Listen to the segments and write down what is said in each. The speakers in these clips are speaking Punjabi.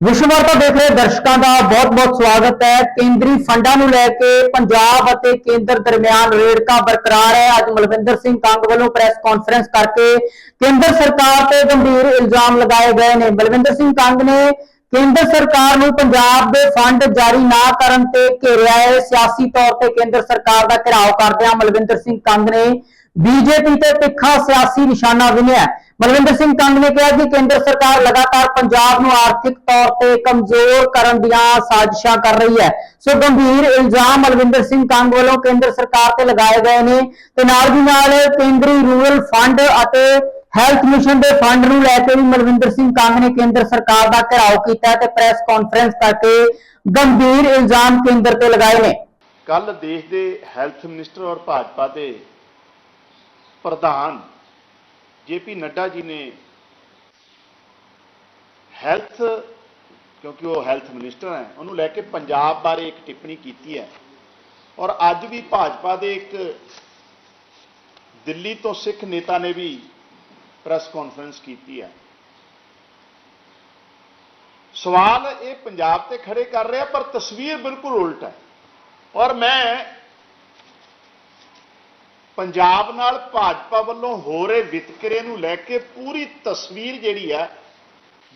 ਵਿਸ਼ਵਰਤਾ ਦੇਖ ਰਹੇ ਦਰਸ਼ਕਾਂ ਦਾ ਬਹੁਤ-ਬਹੁਤ ਸਵਾਗਤ ਹੈ। ਕੇਂਦਰੀ ਫੰਡਾਂ ਨੂੰ ਲੈ ਕੇ ਪੰਜਾਬ ਅਤੇ ਕੇਂਦਰ ਦਰਮਿਆਨ ਰੇੜਕਾ ਬਰਕਰਾਰ ਹੈ। ਅੱਜ ਮਲਵਿੰਦਰ ਸਿੰਘ ਕੰਗ ਵੱਲੋਂ ਪ੍ਰੈਸ ਕਾਨਫਰੰਸ ਕਰਕੇ ਕੇਂਦਰ ਸਰਕਾਰ ਤੇ ਗੰਭੀਰ ਇਲਜ਼ਾਮ ਲਗਾਏ ਗਏ ਨੇ। ਮਲਵਿੰਦਰ ਸਿੰਘ ਕੰਗ ਨੇ ਕੇਂਦਰ ਸਰਕਾਰ ਨੂੰ ਪੰਜਾਬ ਦੇ ਫੰਡ ਜਾਰੀ ਨਾ ਕਰਨ ਤੇ ਘੇਰਿਆ ਹੈ। ਸਿਆਸੀ ਤੌਰ ਤੇ ਕੇਂਦਰ ਸਰਕਾਰ ਦਾ ਘਿਰਾਓ ਕਰਦਿਆਂ ਮਲਵਿੰਦਰ ਸਿੰਘ ਕੰਗ ਨੇ ਬੀਜੇਪੀ ਤੇ ਤਿੱਖਾ ਸਿਆਸੀ ਨਿਸ਼ਾਨਾ ਵਿੰਨਿਆ ਮਲਵਿੰਦਰ ਸਿੰਘ ਕੰਗ ਨੇ ਕਿਹਾ ਕਿ ਕੇਂਦਰ ਸਰਕਾਰ ਲਗਾਤਾਰ ਪੰਜਾਬ ਨੂੰ ਆਰਥਿਕ ਤੌਰ ਤੇ ਕਮਜ਼ੋਰ ਕਰਨ ਦੀਆਂ ਸਾਜ਼ਿਸ਼ਾਂ ਕਰ ਰਹੀ ਹੈ। ਸੋ ਗੰਭੀਰ ਇਲਜ਼ਾਮ ਮਲਵਿੰਦਰ ਸਿੰਘ ਕੰਗ ਵੱਲੋਂ ਕੇਂਦਰ ਸਰਕਾਰ ਤੇ ਲਗਾਏ ਗਏ ਨੇ ਤੇ ਨਾਲ ਦੀ ਨਾਲ ਕੇਂਦਰੀ ਰੂਰਲ ਫੰਡ ਅਤੇ ਹੈਲਥ ਮਿਸ਼ਨ ਦੇ ਫੰਡ ਨੂੰ ਲੈ ਕੇ ਵੀ ਮਲਵਿੰਦਰ ਸਿੰਘ ਕੰਗ ਨੇ ਕੇਂਦਰ ਸਰਕਾਰ ਦਾ ਘਿਰਾਓ ਕੀਤਾ ਤੇ ਪ੍ਰੈਸ ਕਾਨਫਰੰਸ ਕਰਕੇ ਗੰਭੀਰ ਇਲਜ਼ਾਮ ਕੇਂਦਰ ਤੇ ਲਗਾਏ ਨੇ। ਕੱਲ ਦੇਸ਼ ਦੇ ਹੈਲਥ ਮਿਨਿਸਟਰ ਔਰ ਭਾਜਪਾ ਦੇ ਪ੍ਰਧਾਨ ਜੇਪੀ ਨੱਡਾ ਜੀ ਨੇ ਹੈਲਥ, ਕਿਉਂਕਿ ਉਹ ਹੈਲਥ ਮਿਨਿਸਟਰ ਹੈ, ਉਹਨੂੰ ਲੈ ਕੇ ਪੰਜਾਬ ਬਾਰੇ ਇੱਕ ਟਿੱਪਣੀ ਕੀਤੀ ਹੈ। ਔਰ ਅੱਜ ਵੀ ਭਾਜਪਾ ਦੇ ਇੱਕ ਦਿੱਲੀ ਤੋਂ ਸਿੱਖ ਨੇਤਾ ਨੇ ਵੀ ਪ੍ਰੈਸ ਕਾਨਫਰੰਸ ਕੀਤੀ ਹੈ। ਸਵਾਲ ਇਹ ਪੰਜਾਬ ਤੇ ਖੜੇ ਕਰ ਰਿਹਾ, ਪਰ ਤਸਵੀਰ ਬਿਲਕੁਲ ਉਲਟ ਹੈ। ਔਰ ਮੈਂ ਪੰਜਾਬ ਨਾਲ ਭਾਜਪਾ ਵੱਲੋਂ ਹੋ ਰਹੇ ਵਿਤਕਰੇ ਨੂੰ ਲੈ ਕੇ ਪੂਰੀ ਤਸਵੀਰ ਜਿਹੜੀ ਹੈ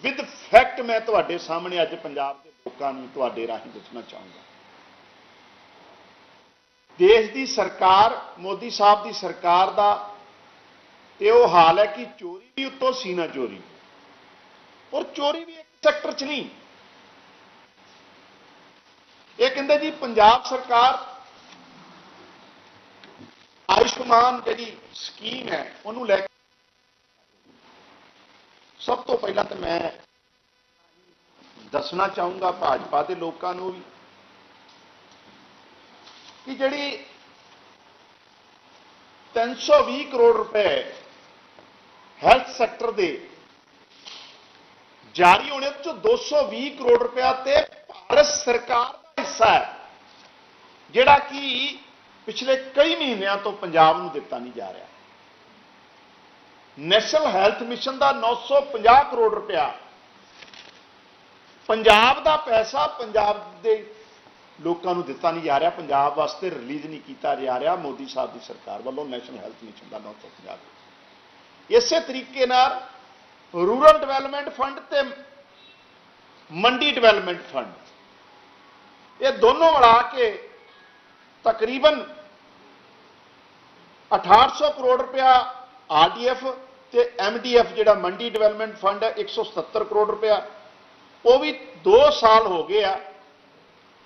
ਵਿਦ ਫੈਕਟ ਮੈਂ ਤੁਹਾਡੇ ਸਾਹਮਣੇ ਅੱਜ ਪੰਜਾਬ ਦੇ ਲੋਕਾਂ ਨੂੰ ਤੁਹਾਡੇ ਰਾਹੀਂ ਦੱਸਣਾ ਚਾਹੂੰਗਾ। ਦੇਸ਼ ਦੀ ਸਰਕਾਰ, ਮੋਦੀ ਸਾਹਿਬ ਦੀ ਸਰਕਾਰ ਦਾ ਤੇ ਉਹ ਹਾਲ ਹੈ ਕਿ ਚੋਰੀ ਵੀ ਉੱਤੋਂ ਸੀਨਾ ਚੋਰੀ। ਔਰ ਚੋਰੀ ਵੀ ਇੱਕ ਸੈਕਟਰ 'ਚ ਨਹੀਂ। ਇਹ ਕਹਿੰਦੇ ਜੀ, ਪੰਜਾਬ ਸਰਕਾਰ ਆਯੁਸ਼ਮਾਨ ਜਿਹੜੀ ਸਕੀਮ ਹੈ, ਉਹਨੂੰ ਲੈ ਕੇ ਸਭ ਤੋਂ ਪਹਿਲਾਂ ਤਾਂ ਮੈਂ ਦੱਸਣਾ ਚਾਹੂੰਗਾ ਭਾਜਪਾ ਦੇ ਲੋਕਾਂ ਨੂੰ ਵੀ ਕਿ ਜਿਹੜੀ 320 ਕਰੋੜ ਰੁਪਏ ਹੈਲਥ ਸੈਕਟਰ ਦੇ ਜਾਰੀ ਹੋਣੇ ਚੋਂ 220 ਕਰੋੜ ਰੁਪਇਆ ਤੇ ਭਾਰਤ ਸਰਕਾਰ ਦਾ ਹਿੱਸਾ ਹੈ, ਜਿਹੜਾ ਕਿ ਪਿਛਲੇ ਕਈ ਮਹੀਨਿਆਂ ਤੋਂ ਪੰਜਾਬ ਨੂੰ ਦਿੱਤਾ ਨਹੀਂ ਜਾ ਰਿਹਾ। ਨੈਸ਼ਨਲ ਹੈਲਥ ਮਿਸ਼ਨ ਦਾ 950 ਕਰੋੜ ਰੁਪਇਆ। ਪੰਜਾਬ ਦਾ ਪੈਸਾ ਪੰਜਾਬ ਦੇ ਲੋਕਾਂ ਨੂੰ ਦਿੱਤਾ ਨਹੀਂ ਜਾ ਰਿਹਾ। ਪੰਜਾਬ ਵਾਸਤੇ ਰਿਲੀਜ਼ ਨਹੀਂ ਕੀਤਾ ਜਾ ਰਿਹਾ ਮੋਦੀ ਸਾਹਿਬ ਦੀ ਸਰਕਾਰ ਵੱਲੋਂ ਨੈਸ਼ਨਲ ਹੈਲਥ ਮਿਸ਼ਨ ਦਾ 950 ਇਸੇ ਤਰੀਕੇ ਨਾਲ ਰੂਰਲ ਡਿਵੈਲਪਮੈਂਟ ਫੰਡ ਤੇ ਮੰਡੀ ਡਿਵੈਲਪਮੈਂਟ ਫੰਡ ਇਹ ਦੋਨੋਂ ਮਿਲਾ ਕੇ ਤਕਰੀਬਨ 6800 ਕਰੋੜ ਰੁਪਇਆ ਆਰਡੀਐਫ ਤੇ ਐਮਡੀਐਫ ਜਿਹੜਾ ਮੰਡੀ ਡਿਵੈਲਪਮੈਂਟ ਫੰਡ ਹੈ 177 ਕਰੋੜ ਰੁਪਇਆ। ਉਹ ਵੀ 2 ਸਾਲ ਹੋ ਗਏ ਆ।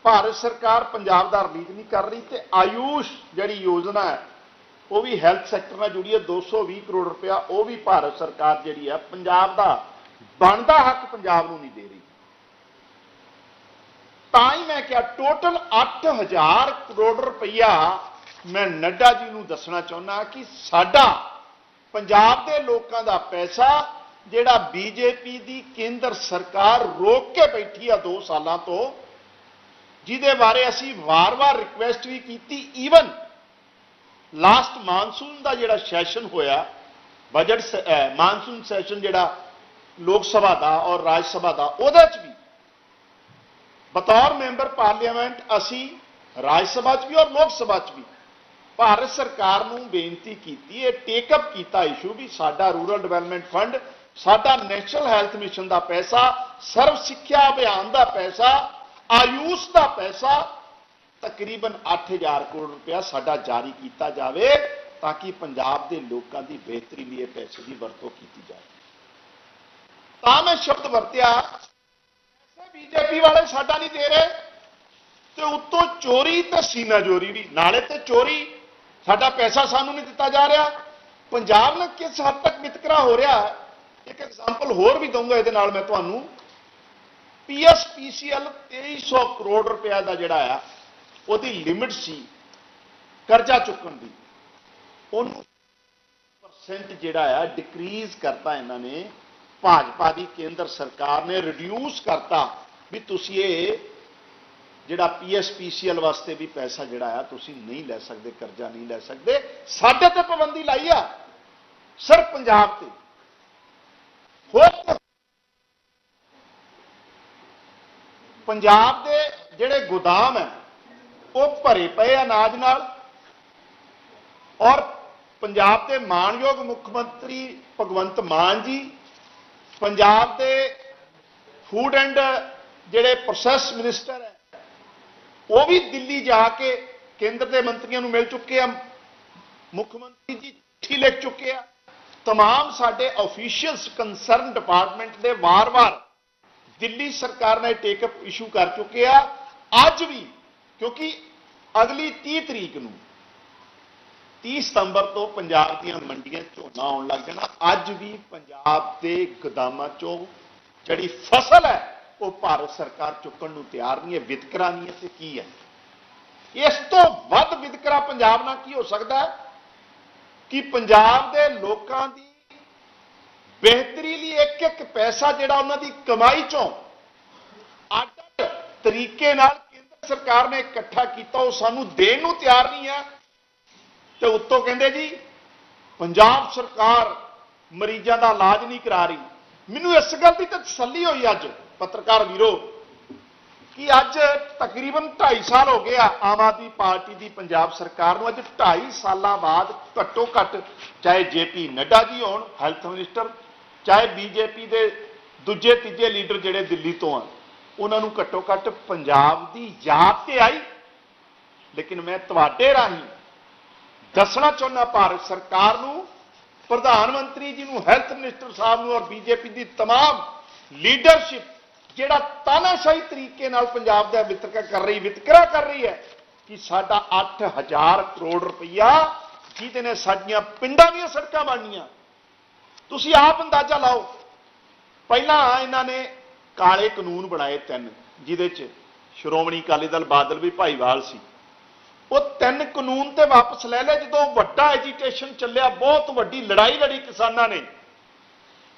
ਭਾਰਤ ਸਰਕਾਰ ਪੰਜਾਬ ਦਾ ਰਿਲੀਜ਼ ਨਹੀਂ ਕਰ ਰਹੀ ਤੇ ਆਯੂਸ਼ ਜਿਹੜੀ ਯੋਜਨਾ ਹੈ, ਉਹ ਵੀ ਹੈਲਥ ਸੈਕਟਰ ਨਾਲ ਜੁੜੀ ਹੈ 220 ਕਰੋੜ ਰੁਪਇਆ ਉਹ ਵੀ ਭਾਰਤ ਸਰਕਾਰ ਜਿਹੜੀ ਹੈ, ਪੰਜਾਬ ਦਾ ਬਣਦਾ ਹੱਕ ਪੰਜਾਬ ਨੂੰ ਨਹੀਂ ਦੇ ਰਹੀ। ਤਾਂ ਹੀ ਮੈਂ ਕਿਹਾ ਟੋਟਲ 8000 ਕਰੋੜ ਰੁਪਈਆ ਮੈਂ ਨੱਡਾ ਜੀ ਨੂੰ ਦੱਸਣਾ ਚਾਹੁੰਦਾ ਕਿ ਸਾਡਾ ਪੰਜਾਬ ਦੇ ਲੋਕਾਂ ਦਾ ਪੈਸਾ, ਜਿਹੜਾ ਬੀਜੇਪੀ ਦੀ ਕੇਂਦਰ ਸਰਕਾਰ ਰੋਕ ਕੇ ਬੈਠੀ ਆ 2 ਸਾਲਾਂ ਤੋਂ, ਜਿਹਦੇ ਬਾਰੇ ਅਸੀਂ ਵਾਰ-ਵਾਰ ਰਿਕੁਐਸਟ ਵੀ ਕੀਤੀ ਈਵਨ ਲਾਸਟ ਮਾਨਸੂਨ ਦਾ ਜਿਹੜਾ ਸੈਸ਼ਨ ਹੋਇਆ ਬਜਟ ਮਾਨਸੂਨ ਸੈਸ਼ਨ ਜਿਹੜਾ ਲੋਕ ਸਭਾ ਦਾ ਔਰ ਰਾਜ ਸਭਾ ਦਾ, ਉਹਦੇ ਚ ਵੀ ਬਤੌਰ ਮੈਂਬਰ ਪਾਰਲੀਮੈਂਟ, ਅਸੀਂ ਰਾਜ ਸਭਾ 'ਚ ਵੀ ਔਰ ਲੋਕ ਸਭਾ 'ਚ ਵੀ ਭਾਰਤ ਸਰਕਾਰ ਨੂੰ ਬੇਨਤੀ ਕੀਤੀ, ਇਹ ਟੇਕ ਅਪ ਕੀਤਾ ਇਸ਼ੂ ਵੀ ਸਾਡਾ ਰੂਰਲ ਡਿਵੈਲਪਮੈਂਟ ਫੰਡ ਸਾਡਾ ਨੈਸ਼ਨਲ ਹੈਲਥ ਮਿਸ਼ਨ ਦਾ ਪੈਸਾ, ਸਰਵ ਸਿੱਖਿਆ ਅਭਿਆਨ ਦਾ ਪੈਸਾ, ਆਯੂਸ਼ ਦਾ ਪੈਸਾ, ਤਕਰੀਬਨ 8000 ਕਰੋੜ ਰੁਪਇਆ ਸਾਡਾ ਜਾਰੀ ਕੀਤਾ ਜਾਵੇ ਤਾਂ ਕਿ ਪੰਜਾਬ ਦੇ ਲੋਕਾਂ ਦੀ ਬਿਹਤਰੀ ਲਈ ਇਹ ਪੈਸੇ ਦੀ ਵਰਤੋਂ ਕੀਤੀ ਜਾਵੇ। ਤਾਂ ਮੈਂ ਸ਼ਬਦ ਵਰਤਿਆ ਬੀਜੇਪੀ ਵਾਲੇ ਸਾਡਾ ਨਹੀਂ ਦੇ ਰਹੇ। ਤੇ ਉੱਤੋਂ ਚੋਰੀ ਤੇ ਸੀਨਾ ਚੋਰੀ ਵੀ, ਨਾਲੇ ਤੇ ਚੋਰੀ, ਸਾਡਾ ਪੈਸਾ ਸਾਨੂੰ ਨਹੀਂ ਦਿੱਤਾ ਜਾ ਰਿਹਾ। ਪੰਜਾਬ ਨਾਲ ਕਿਸ ਹੱਦ ਤੱਕ ਵਿਤਕਰਾ ਹੋ ਰਿਹਾ ਹੈ ਇੱਕ ਐਗਜ਼ਾਮਪਲ ਹੋਰ ਵੀ ਦਊਂਗਾ ਇਹਦੇ ਨਾਲ ਮੈਂ ਤੁਹਾਨੂੰ। ਪੀਐਸਪੀਸੀਐਲ 2300 ਕਰੋੜ ਰੁਪਏ ਦਾ ਜਿਹੜਾ ਆ, ਉਹਦੀ ਲਿਮਿਟ ਸੀ ਕਰਜ਼ਾ ਚੁੱਕਣ ਦੀ। ਉਹਨੂੰ ਪਰਸੈਂਟ ਜਿਹੜਾ ਆ ਡਿਕਰੀਜ਼ ਕਰਤਾ ਇਹਨਾਂ ਨੇ। ਭਾਜਪਾ ਦੀ ਕੇਂਦਰ ਸਰਕਾਰ ਨੇ ਰਿਡਿਊਸ ਕਰਤਾ। ਵੀ ਤੁਸੀਂ ਇਹ ਜਿਹੜਾ ਪੀਐਸਪੀਸੀਐਲ ਵਾਸਤੇ ਵੀ ਪੈਸਾ ਜਿਹੜਾ ਆ, ਤੁਸੀਂ ਨਹੀਂ ਲੈ ਸਕਦੇ, ਕਰਜ਼ਾ ਨਹੀਂ ਲੈ ਸਕਦੇ। ਸਾਡੇ ਤੇ ਪਾਬੰਦੀ ਲਾਈ ਆ, ਸਿਰਫ ਪੰਜਾਬ ਤੇ। ਹੋਰ ਪੰਜਾਬ ਦੇ ਜਿਹੜੇ ਗੋਦਾਮ ਹੈ, ਉਹ ਭਰੇ ਪਏ ਅਨਾਜ ਨਾਲ ਔਰ ਪੰਜਾਬ ਦੇ ਮਾਨਯੋਗ ਮੁੱਖ ਮੰਤਰੀ ਭਗਵੰਤ ਮਾਨ ਜੀ, ਪੰਜਾਬ ਦੇ ਫੂਡ ਐਂਡ ਜਿਹੜੇ ਪ੍ਰੋਸੈਸ ਮਿਨਿਸਟਰ ਹੈ ਉਹ ਵੀ ਦਿੱਲੀ ਜਾ ਕੇ ਕੇਂਦਰ ਦੇ ਮੰਤਰੀਆਂ ਨੂੰ ਮਿਲ ਚੁੱਕੇ ਆ ਮੁੱਖ ਮੰਤਰੀ ਜੀ ਚਿੱਠੀ ਲਿਖ ਚੁੱਕੇ ਆ तमाम ਸਾਡੇ ਅਫੀਸ਼ੀਅਲਸ ਕੰਸਰਨ ਡਿਪਾਰਟਮੈਂਟ ਦੇ ਵਾਰ-ਵਾਰ ਦਿੱਲੀ ਸਰਕਾਰ ਨੇ ਟੇਕ ਅਪ ਇਸ਼ੂ ਕਰ ਚੁੱਕੇ ਆ ਅੱਜ ਵੀ ਕਿਉਂਕਿ ਅਗਲੀ 30 ਤਰੀਕ ਨੂੰ 30 ਸਤੰਬਰ ਤੋਂ ਪੰਜਾਬ ਦੀਆਂ ਮੰਡੀਆਂ 'ਚ ਝੋਨਾ ਆਉਣ ਲੱਗ ਜਾਣਾ ਅੱਜ ਵੀ ਪੰਜਾਬ ਦੇ ਗੋਦਾਮਾਂ 'ਚੋਂ ਜਿਹੜੀ ਫਸਲ ਹੈ ਉਹ ਭਾਰਤ ਸਰਕਾਰ ਚੁੱਕਣ ਨੂੰ ਤਿਆਰ ਨਹੀਂ ਹੈ, ਵਿਤਕਰਾ ਨਹੀਂ ਹੈ, ਤੇ ਕੀ ਹੈ? ਇਸ ਤੋਂ ਵੱਧ ਵਿਤਕਰਾ ਪੰਜਾਬ ਨਾਲ ਕੀ ਹੋ ਸਕਦਾ ਹੈ? ਕਿ ਪੰਜਾਬ ਦੇ ਲੋਕਾਂ ਦੀ ਬਿਹਤਰੀ ਲਈ ਇੱਕ ਇੱਕ ਪੈਸਾ ਜਿਹੜਾ ਉਹਨਾਂ ਦੀ ਕਮਾਈ ਚੋਂ ਅੱਡ ਤਰੀਕੇ ਨਾਲ ਕੇਂਦਰ ਸਰਕਾਰ ਨੇ ਇਕੱਠਾ ਕੀਤਾ, ਉਹ ਸਾਨੂੰ ਦੇਣ ਨੂੰ ਤਿਆਰ ਨਹੀਂ ਹੈ। ਤੇ ਉੱਤੋਂ ਕਹਿੰਦੇ ਜੀ, ਪੰਜਾਬ ਸਰਕਾਰ ਮਰੀਜ਼ਾਂ ਦਾ ਇਲਾਜ ਨਹੀਂ ਕਰਾ ਰਹੀ। ਮੈਨੂੰ ਇਸ ਗੱਲ ਦੀ ਤਾਂ ਤਸੱਲੀ ਹੋਈ ਅੱਜ। ਪੱਤਰਕਾਰ ਵੀਰੋ ਕਿ ਅੱਜ ਤਕਰੀਬਨ 2.5 ਸਾਲ ਹੋ ਗਏ ਆ ਆਮ ਆਦਮੀ ਪਾਰਟੀ ਦੀ ਪੰਜਾਬ ਸਰਕਾਰ ਨੂੰ ਅੱਜ 2.5 ਸਾਲਾਂ ਬਾਅਦ ਘੱਟੋ ਘੱਟ ਚਾਹੇ ਜੇਪੀ ਨੱਡਾ ਜੀ ਹੋਣ ਹੈਲਥ ਮਿਨਿਸਟਰ ਚਾਹੇ ਬੀਜੇਪੀ ਦੇ ਦੂਜੇ ਤੀਜੇ ਲੀਡਰ ਜਿਹੜੇ ਦਿੱਲੀ ਤੋਂ ਆ ਉਹਨਾਂ ਨੂੰ ਘੱਟੋ ਘੱਟ ਪੰਜਾਬ ਦੀ ਯਾਦ ਤੇ ਆਈ ਲੇਕਿਨ ਮੈਂ ਤੁਹਾਡੇ ਰਾਹੀਂ ਦੱਸਣਾ ਚਾਹੁੰਦਾ ਭਾਰਤ ਸਰਕਾਰ ਨੂੰ ਪ੍ਰਧਾਨ ਮੰਤਰੀ ਜੀ ਨੂੰ ਹੈਲਥ ਮਿਨਿਸਟਰ ਸਾਹਿਬ ਨੂੰ ਔਰ ਬੀਜੇਪੀ ਦੀ तमाम ਲੀਡਰਸ਼ਿਪ ਜਿਹੜਾ ਤਾਨਾਸ਼ਾਹੀ ਤਰੀਕੇ ਨਾਲ ਪੰਜਾਬ ਦਾ ਵਿਤਕਰਾ ਕਰ ਰਹੀ, ਵਿਤਕਰਾ ਕਰ ਰਹੀ ਹੈ ਕਿ ਸਾਡਾ 8000 ਕਰੋੜ ਰੁਪਈਆ ਜਿਹਦੇ ਨੇ ਸਾਡੀਆਂ ਪਿੰਡਾਂ ਦੀਆਂ ਸੜਕਾਂ ਬਣਨੀਆਂ। ਤੁਸੀਂ ਆਪ ਅੰਦਾਜ਼ਾ ਲਾਓ। ਪਹਿਲਾਂ ਇਹਨਾਂ ਨੇ ਕਾਲੇ ਕਾਨੂੰਨ ਬਣਾਏ ਤਿੰਨ, ਜਿਹਦੇ 'ਚ ਸ਼੍ਰੋਮਣੀ ਅਕਾਲੀ ਦਲ ਬਾਦਲ ਵੀ ਭਾਈਵਾਲ ਸੀ। ਉਹ ਤਿੰਨ ਕਾਨੂੰਨ ਤੇ ਵਾਪਸ ਲੈ ਲਿਆ ਜਦੋਂ ਵੱਡਾ ਐਜੀਟੇਸ਼ਨ ਚੱਲਿਆ, ਬਹੁਤ ਵੱਡੀ ਲੜਾਈ ਲੜੀ ਕਿਸਾਨਾਂ ਨੇ।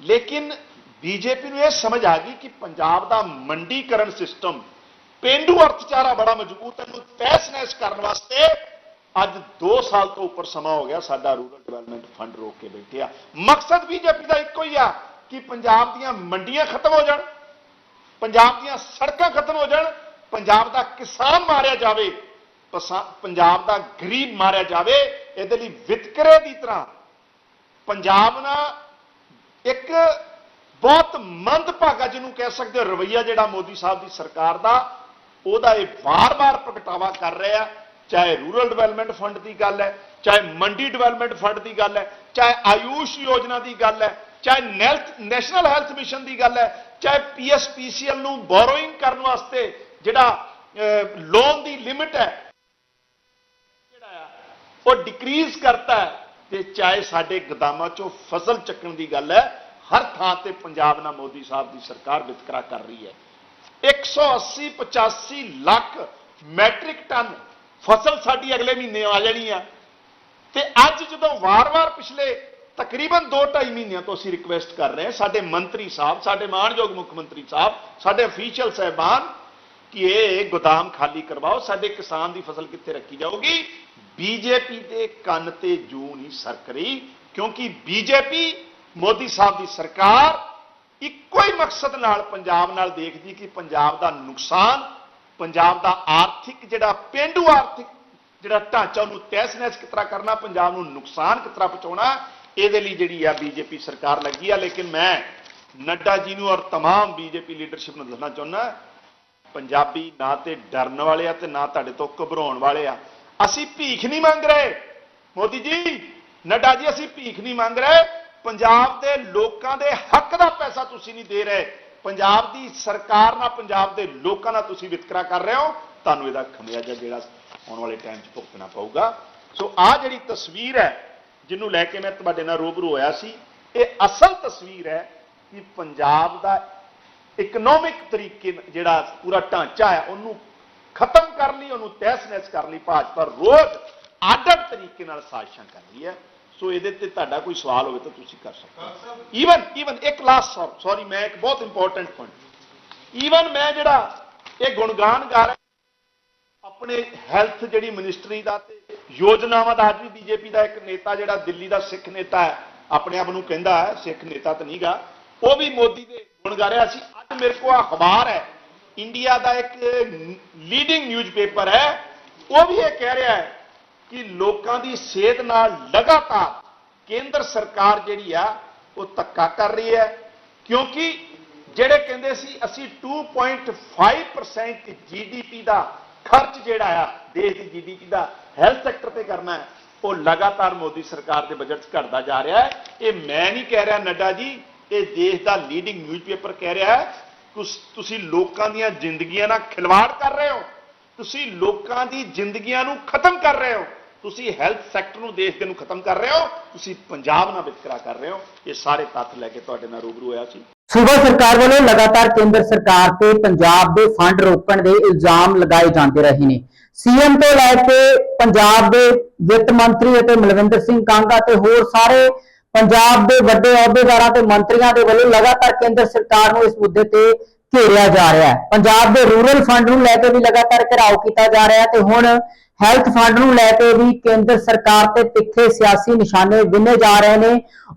ਲੇਕਿਨ ਬੀਜੇਪੀ ਨੂੰ ਇਹ ਸਮਝ ਆ ਗਈ ਕਿ ਪੰਜਾਬ ਦਾ ਮੰਡੀਕਰਨ ਸਿਸਟਮ ਪੇਂਡੂ ਅਰਥਚਾਰਾ ਬੜਾ ਮਜ਼ਬੂਤ ਹੈ ਨੂੰ ਤਹਿਸ-ਨਹਿਸ ਕਰਨ ਵਾਸਤੇ ਅੱਜ 2 ਸਾਲ ਤੋਂ ਉੱਪਰ ਸਮਾਂ ਹੋ ਗਿਆ ਸਾਡਾ ਰੂਰਲ ਡਿਵੈਲਪਮੈਂਟ ਫੰਡ ਰੋਕ ਕੇ ਬੈਠਿਆ ਮਕਸਦ ਬੀਜੇਪੀ ਦਾ ਇੱਕੋ ਹੀ ਆ ਕਿ ਪੰਜਾਬ ਦੀਆਂ ਮੰਡੀਆਂ ਖਤਮ ਹੋ ਜਾਣ, ਪੰਜਾਬ ਦੀਆਂ ਸੜਕਾਂ ਖਤਮ ਹੋ ਜਾਣ, ਪੰਜਾਬ ਦਾ ਕਿਸਾਨ ਮਾਰਿਆ ਜਾਵੇ ਪੰਜਾਬ ਦਾ ਗਰੀਬ ਮਾਰਿਆ ਜਾਵੇ, ਇਹਦੇ ਲਈ ਵਿਤਕਰੇ ਦੀ ਤਰ੍ਹਾਂ ਪੰਜਾਬ ਨਾਲ ਇੱਕ ਬਹੁਤ ਮੰਦਭਾਗਾ ਜਿਹਨੂੰ ਕਹਿ ਸਕਦੇ ਹੋ, ਰਵਈਆ ਜਿਹੜਾ ਮੋਦੀ ਸਾਹਿਬ ਦੀ ਸਰਕਾਰ ਦਾ, ਉਹਦਾ ਇਹ ਵਾਰ-ਵਾਰ ਪ੍ਰਗਟਾਵਾ ਕਰ ਰਿਹਾ ਚਾਹੇ ਰੂਰਲ ਡਿਵੈਲਪਮੈਂਟ ਫੰਡ ਦੀ ਗੱਲ ਹੈ, ਚਾਹੇ ਮੰਡੀ ਡਿਵੈਲਪਮੈਂਟ ਫੰਡ ਦੀ ਗੱਲ ਹੈ, ਚਾਹੇ ਆਯੂਸ਼ ਯੋਜਨਾ ਦੀ ਗੱਲ ਹੈ, ਚਾਹੇ ਨੈਲਥ- ਨੈਸ਼ਨਲ ਹੈਲਥ ਮਿਸ਼ਨ ਦੀ ਗੱਲ ਹੈ, ਚਾਹੇ ਪੀਐਸਪੀਸੀਐਲ ਨੂੰ ਬੋਰੋਇੰਗ ਕਰਨ ਵਾਸਤੇ ਜਿਹੜਾ ਲੋਨ ਦੀ ਲਿਮਿਟ ਹੈ, ਜਿਹੜਾ ਆ, ਉਹ ਡਿਕਰੀਜ਼ ਕਰਤਾ ਤੇ ਚਾਹੇ ਸਾਡੇ ਗਦਾਮਾਂ ਚੋਂ ਫਸਲ ਚੱਕਣ ਦੀ ਗੱਲ ਹੈ ਹਰ ਥਾਂ ਤੇ ਪੰਜਾਬ ਨਾਲ ਮੋਦੀ ਸਾਹਿਬ ਦੀ ਸਰਕਾਰ ਵਿਤਕਰਾ ਕਰ ਰਹੀ ਹੈ। 180 85 ਲੱਖ ਮੈਟ੍ਰਿਕ ਟਨ ਫਸਲ ਸਾਡੀ ਅਗਲੇ ਮਹੀਨੇ ਆ ਜਾਣੀ ਆ। ਤੇ ਅੱਜ ਜਦੋਂ ਵਾਰ-ਵਾਰ ਪਿਛਲੇ ਤਕਰੀਬਨ 2-2.5 ਮਹੀਨਿਆਂ ਤੋਂ ਅਸੀਂ ਰਿਕੁਐਸਟ ਕਰ ਰਹੇ ਹਾਂ, ਸਾਡੇ ਮੰਤਰੀ ਸਾਹਿਬ, ਸਾਡੇ ਮਾਣਯੋਗ ਮੁੱਖ ਮੰਤਰੀ ਸਾਹਿਬ, ਸਾਡੇ ਅਫੀਸ਼ੀਅਲ ਸਹਿਬਾਨ ਕਿ ਇਹ ਗੋਦਾਮ ਖਾਲੀ ਕਰਵਾਓ, ਸਾਡੇ ਕਿਸਾਨ ਦੀ ਫਸਲ ਕਿੱਥੇ ਰੱਖੀ ਜਾਊਗੀ? ਬੀਜੇਪੀ ਦੇ ਕੰਨ ਤੇ ਜੂ ਨਹੀਂ ਸਰਕ ਰਹੀ, ਕਿਉਂਕਿ ਬੀਜੇਪੀ ਮੋਦੀ ਸਾਹਿਬ ਦੀ ਸਰਕਾਰ ਇੱਕੋ ਹੀ ਮਕਸਦ ਨਾਲ ਪੰਜਾਬ ਨਾਲ ਦੇਖਦੀ ਕਿ ਪੰਜਾਬ ਦਾ ਨੁਕਸਾਨ ਪੰਜਾਬ ਦਾ ਆਰਥਿਕ ਜਿਹੜਾ ਪੇਂਡੂ ਆਰਥਿਕ ਜਿਹੜਾ ਢਾਂਚਾ ਉਹਨੂੰ ਤਹਿਸ-ਨਹਿਸ ਕਿਸ ਤਰ੍ਹਾਂ ਕਰਨਾ ਪੰਜਾਬ ਨੂੰ ਨੁਕਸਾਨ ਕਿਸ ਤਰ੍ਹਾਂ ਪਹੁੰਚਾਉਣਾ ਇਹਦੇ ਲਈ ਜਿਹੜੀ ਆ ਬੀਜੇਪੀ ਸਰਕਾਰ ਲੱਗੀ ਆ ਲੇਕਿਨ ਮੈਂ ਨੱਡਾ ਜੀ ਨੂੰ ਔਰ तमाम ਬੀਜੇਪੀ ਲੀਡਰਸ਼ਿਪ ਨੂੰ ਦੱਸਣਾ ਚਾਹੁੰਦਾ ਪੰਜਾਬੀ ਨਾ ਤੇ ਡਰਨ ਵਾਲੇ ਆ ਤੇ ਨਾ ਤੁਹਾਡੇ ਤੋਂ ਘਬਰਾਉਣ ਵਾਲੇ ਆ ਅਸੀਂ ਭੀਖ ਨਹੀਂ ਮੰਗ ਰਹੇ ਮੋਦੀ ਜੀ ਨੱਡਾ ਜੀ ਅਸੀਂ ਭੀਖ ਨਹੀਂ ਮੰਗ ਰਹੇ ਪੰਜਾਬ ਦੇ ਲੋਕਾਂ ਦੇ ਹੱਕ ਦਾ ਪੈਸਾ ਤੁਸੀਂ ਨਹੀਂ ਦੇ ਰਹੇ। ਪੰਜਾਬ ਦੀ ਸਰਕਾਰ ਨਾਲ, ਪੰਜਾਬ ਦੇ ਲੋਕਾਂ ਨਾਲ ਤੁਸੀਂ ਵਿਤਕਰਾ ਕਰ ਰਹੇ ਹੋ। ਤੁਹਾਨੂੰ ਇਹਦਾ ਖਮਿਆਜਾ ਜਿਹੜਾ ਆਉਣ ਵਾਲੇ ਟਾਈਮ 'ਚ ਭੁਗਤਣਾ ਪਊਗਾ। ਸੋ ਆ ਜਿਹੜੀ ਤਸਵੀਰ ਹੈ, ਜਿਹਨੂੰ ਲੈ ਕੇ ਮੈਂ ਤੁਹਾਡੇ ਨਾਲ ਰੂਬਰੂ ਹੋਇਆ ਸੀ, ਇਹ ਅਸਲ ਤਸਵੀਰ ਹੈ ਕਿ ਪੰਜਾਬ ਦਾ ਇਕਨੋਮਿਕ ਤਰੀਕੇ ਜਿਹੜਾ ਪੂਰਾ ਢਾਂਚਾ ਹੈ, ਉਹਨੂੰ ਖਤਮ ਕਰਨ ਲਈ, ਉਹਨੂੰ ਤਹਿਸ-ਨਹਿਸ ਕਰਨ ਲਈ। ਭਾਜਪਾ ਰੋਜ਼ ਆਡਰ ਤਰੀਕੇ ਨਾਲ ਸਾਜ਼ਿਸ਼ਾਂ ਕਰ ਰਹੀ ਹੈ। ਸੋ ਇਹਦੇ ਤੇ ਤੁਹਾਡਾ ਕੋਈ ਸਵਾਲ ਹੋਵੇ ਤਾਂ ਤੁਸੀਂ ਕਰ ਸਕਦੇ ਹੋ। ਈਵਨ ਈਵਨ ਇੱਕ ਲਾਸਟ ਸੌਰੀ ਮੈਂ ਇੱਕ ਬਹੁਤ ਇੰਪੋਰਟੈਂਟ ਪੁਆਇੰਟ ਈਵਨ ਮੈਂ ਜਿਹੜਾ ਇਹ ਗੁਣਗਾਨ ਗਾ ਰਿਹਾ, ਆਪਣੇ ਹੈਲਥ ਜਿਹੜੀ ਮਿਨਿਸਟਰੀ ਦਾ ਤੇ ਯੋਜਨਾਵਾਂ ਦਾ, ਅੱਜ ਵੀ ਬੀਜੇਪੀ ਦਾ ਇੱਕ ਨੇਤਾ ਜਿਹੜਾ ਦਿੱਲੀ ਦਾ ਸਿੱਖ ਨੇਤਾ ਹੈ, ਆਪਣੇ ਆਪ ਨੂੰ ਕਹਿੰਦਾ ਹੈ, ਸਿੱਖ ਨੇਤਾ ਤਾਂ ਨਹੀਂਗਾ, ਉਹ ਵੀ ਮੋਦੀ ਦੇ ਗੁਣ ਗਾ ਰਿਹਾ ਸੀ। ਅੱਜ ਮੇਰੇ ਕੋਲ ਅਖਬਾਰ ਹੈ ਇੰਡੀਆ ਦਾ ਇੱਕ ਲੀਡਿੰਗ ਨਿਊਜ਼ਪੇਪਰ ਹੈ, ਉਹ ਵੀ ਇਹ ਕਹਿ ਰਿਹਾ ਹੈ ਕਿ ਲੋਕਾਂ ਦੀ ਸਿਹਤ ਨਾਲ ਲਗਾਤਾਰ ਕੇਂਦਰ ਸਰਕਾਰ ਜਿਹੜੀ ਆ, ਉਹ ਧੱਕਾ ਕਰ ਰਹੀ ਹੈ। ਕਿਉਂਕਿ ਜਿਹੜੇ ਕਹਿੰਦੇ ਸੀ, ਅਸੀਂ 2.5% ਜੀਡੀਪੀ ਦਾ ਖਰਚ ਜਿਹੜਾ ਆ, ਦੇਸ਼ ਦੀ ਜੀਡੀਪੀ ਦਾ ਹੈਲਥ ਸੈਕਟਰ ਤੇ ਕਰਨਾ ਹੈ, ਉਹ ਲਗਾਤਾਰ ਮੋਦੀ ਸਰਕਾਰ ਦੇ ਬਜਟ 'ਚ ਘਟਦਾ ਜਾ ਰਿਹਾ ਹੈ। ਇਹ ਮੈਂ ਨਹੀਂ ਕਹਿ ਰਿਹਾ ਨੱਡਾ ਜੀ, ਇਹ ਦੇਸ਼ ਦਾ ਲੀਡਿੰਗ ਨਿਊਜ਼ਪੇਪਰ ਕਹਿ ਰਿਹਾ ਹੈ ਤੁਸੀਂ ਲੋਕਾਂ ਦੀਆਂ ਜ਼ਿੰਦਗੀਆਂ ਨਾਲ ਖਿਲਵਾੜ ਕਰ ਰਹੇ ਹੋ। ਤੁਸੀਂ ਲੋਕਾਂ ਦੀ ਜ਼ਿੰਦਗੀਆਂ ਨੂੰ ਖਤਮ ਕਰ ਰਹੇ ਹੋ। ਤੁਸੀਂ ਹੈਲਥ ਸੈਕਟਰ ਨੂੰ ਦੇਸ਼ ਦੇ ਨੂੰ ਖਤਮ ਕਰ ਰਹੇ ਹੋ, ਤੁਸੀਂ ਪੰਜਾਬ ਨਾਲ ਵਿਤਕਰਾ ਕਰ ਰਹੇ ਹੋ, ਇਹ ਸਾਰੇ ਤੱਥ ਲੈ ਕੇ ਤੁਹਾਡੇ ਨਾਲ ਰੂਬਰੂ ਹੋਇਆ ਸੀ। ਸੂਬਾ ਸਰਕਾਰ ਵੱਲੋਂ ਲਗਾਤਾਰ ਕੇਂਦਰ ਸਰਕਾਰ ਤੇ ਪੰਜਾਬ ਦੇ ਫੰਡ ਰੋਕਣ ਦੇ ਇਲਜ਼ਾਮ ਲਗਾਏ ਜਾਂਦੇ ਰਹੇ ਨੇ। ਸੀਐਮ ਤੋਂ ਲੈ ਕੇ ਪੰਜਾਬ ਦੇ ਵਿੱਤ ਮੰਤਰੀ ਅਤੇ ਮਲਵਿੰਦਰ ਸਿੰਘ ਕਾਂਗਾ ਤੇ ਹੋਰ ਸਾਰੇ ਪੰਜਾਬ ਦੇ ਵੱਡੇ ਅਹੁਦੇਦਾਰਾਂ ਤੇ ਮੰਤਰੀਆਂ ਦੇ ਵੱਲੋਂ ਲਗਾਤਾਰ ਕੇਂਦਰ ਸਰਕਾਰ ਨੂੰ ਇਸ ਮੁੱਦੇ ਤੇ ਘੇਰਿਆ ਜਾ ਰਿਹਾ ਹੈ। ਪੰਜਾਬ ਦੇ ਰੂਰਲ ਫੰਡ ਨੂੰ ਲੈ ਕੇ ਵੀ ਲਗਾਤਾਰ ਘਿਰਾਓ ਕੀਤਾ ਜਾ ਰਿਹਾ ਹੈ ਤੇ ਹੁਣ ਹੈਲਥ ਫੰਡ ਨੂੰ ਲੈ ਕੇ ਵੀ ਕੇਂਦਰ ਸਰਕਾਰ ਤੇ ਤਿੱਖੇ ਸਿਆਸੀ ਨਿਸ਼ਾਨੇ ਵਿੰਨੇ ਜਾ ਰਹੇ ਨੇ।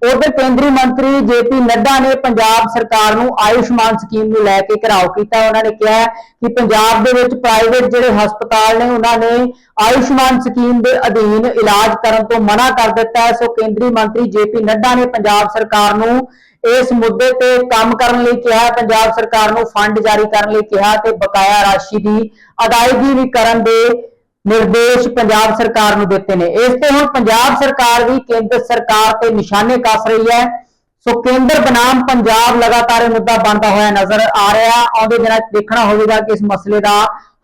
ਉਧਰ ਕੇਂਦਰੀ ਮੰਤਰੀ ਜੇਪੀ ਨੱਡਾ ਨੇ ਪੰਜਾਬ ਸਰਕਾਰ ਨੂੰ ਆਯੁਸ਼ਮਾਨ ਸਕੀਮ ਨੂੰ ਲੈ ਕੇ ਘਰਾਓ ਕੀਤਾ। ਉਹਨਾਂ ਨੇ ਕਿਹਾ ਕਿ ਪੰਜਾਬ ਦੇ ਵਿੱਚ ਪ੍ਰਾਈਵੇਟ ਜਿਹੜੇ ਹਸਪਤਾਲ ਨੇ, ਉਹਨਾਂ ਨੇ ਆਯੁਸ਼ਮਾਨ ਸਕੀਮ ਦੇ ਅਧੀਨ ਇਲਾਜ ਕਰਨ ਤੋਂ ਮਨਾ ਕਰ ਦਿੱਤਾ ਹੈ। ਸੋ ਕੇਂਦਰੀ ਮੰਤਰੀ ਜੇਪੀ ਨੱਡਾ ਨੇ ਪੰਜਾਬ ਸਰਕਾਰ ਨੂੰ ਇਸ ਮੁੱਦੇ ਤੇ ਕੰਮ ਕਰਨ ਲਈ ਕਿਹਾ ਪੰਜਾਬ ਸਰਕਾਰ ਨੂੰ ਫੰਡ ਜਾਰੀ ਕਰਨ ਲਈ ਕਿਹਾ ਤੇ ਬਕਾਇਆ ਰਾਸ਼ੀ ਦੀ ਅਦਾਇਗੀ ਵੀ ਕਰਨ ਦੇ ਨਿਰਦੇਸ਼ ਪੰਜਾਬ ਸਰਕਾਰ ਨੂੰ ਦਿੱਤੇ ਨੇ। ਇਸ ਤੇ ਹੁਣ ਪੰਜਾਬ ਸਰਕਾਰ ਵੀ ਕੇਂਦਰ ਸਰਕਾਰ ਤੇ ਨਿਸ਼ਾਨੇ ਕੱਸ ਰਹੀ ਹੈ। ਸੋ ਕੇਂਦਰ ਬਨਾਮ ਪੰਜਾਬ ਲਗਾਤਾਰ ਇਹ ਮੁੱਦਾ ਬਣਦਾ ਹੋਇਆ ਨਜ਼ਰ ਆ ਰਿਹਾ। ਆਉਂਦੇ ਦਿਨਾਂ 'ਚ ਦੇਖਣਾ ਹੋਵੇਗਾ ਕਿ ਇਸ ਮਸਲੇ ਦਾ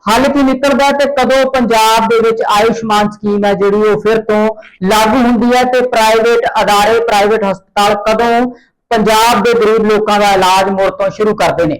ਹੱਲ ਕੀ ਨਿਕਲਦਾ ਤੇ ਕਦੋਂ ਪੰਜਾਬ ਦੇ ਵਿੱਚ ਆਯੁਸ਼ਮਾਨ ਸਕੀਮ ਹੈ ਜਿਹੜੀ ਉਹ ਫਿਰ ਤੋਂ ਲਾਗੂ ਹੁੰਦੀ ਹੈ ਤੇ ਪ੍ਰਾਈਵੇਟ ਅਦਾਰੇ, ਪ੍ਰਾਈਵੇਟ ਹਸਪਤਾਲ ਕਦੋਂ ਪੰਜਾਬ ਦੇ ਗਰੀਬ ਲੋਕਾਂ ਦਾ ਇਲਾਜ ਮੁੜ ਤੋਂ ਸ਼ੁਰੂ ਕਰਦੇ ਨੇ।